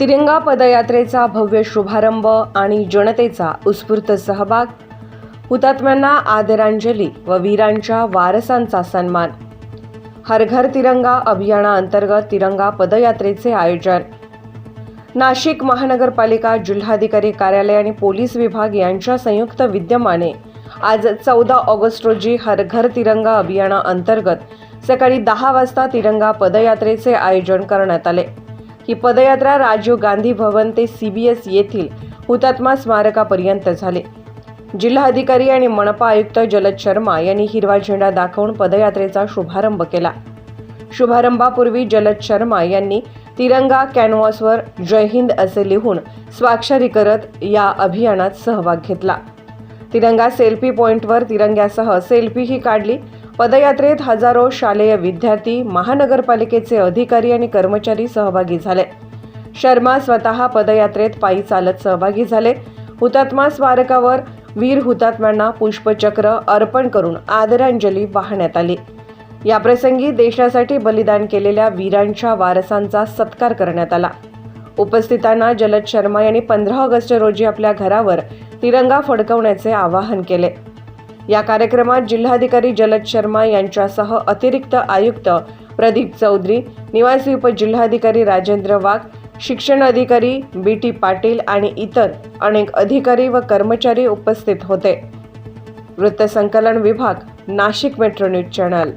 तिरंगा पदयात्रेचा भव्य शुभारंभ आणि जनतेचा उत्स्फूर्त सहभाग हुतात्म्यांना आदरांजली व वीरांच्या वारसांचा सन्मान. हर घर तिरंगा अभियानाअंतर्गत तिरंगा पदयात्रेचे आयोजन. नाशिक महानगरपालिका जिल्हाधिकारी कार्यालय आणि पोलीस विभाग यांच्या संयुक्त विद्यमाने आज चौदा ऑगस्ट रोजी हर घर तिरंगा अभियानाअंतर्गत सकाळी दहा वाजता तिरंगा पदयात्रेचे आयोजन करण्यात आले. ही पदयात्रा राजीव गांधी भवन ते सी बी एस येथील हुतात्मा स्मारकापर्यंत झाले. जिल्हाधिकारी आणि मनपा आयुक्त जलद शर्मा यांनी हिरवा झेंडा दाखवून पदयात्रेचा शुभारंभ केला. शुभारंभापूर्वी जलद शर्मा यांनी तिरंगा कॅनव्हासवर जय हिंद असे लिहून स्वाक्षरी करत या अभियानात सहभाग घेतला. तिरंगा सेल्फी पॉईंटवर तिरंग्यासह सेल्फीही काढली. पदयात्रेत हजारो शालेय विद्यार्थी महानगरपालिकेचे अधिकारी आणि कर्मचारी सहभागी झाले. शर्मा स्वतः पदयात्रेत पायी चालत सहभागी झाले. हुतात्मा स्मारकावर वीर हुतात्म्यांना पुष्पचक्र अर्पण करून आदरांजली वाहण्यात आली. याप्रसंगी देशासाठी बलिदान केलेल्या वीरांच्या वारसांचा सत्कार करण्यात आला. उपस्थितांना जलद शर्मा यांनी पंधरा ऑगस्ट रोजी आपल्या घरावर तिरंगा फडकवण्याचे आवाहन केले. या कार्यक्रमात जिल्हाधिकारी जलद शर्मा यांच्यासह अतिरिक्त आयुक्त प्रदीप चौधरी निवासी उपजिल्हाधिकारी राजेंद्र वाघ शिक्षण अधिकारी बी टी पाटील आणि इतर अनेक अधिकारी व कर्मचारी उपस्थित होते. वृत्तसंकलन विभाग नाशिक मेट्रो न्यूज चॅनल.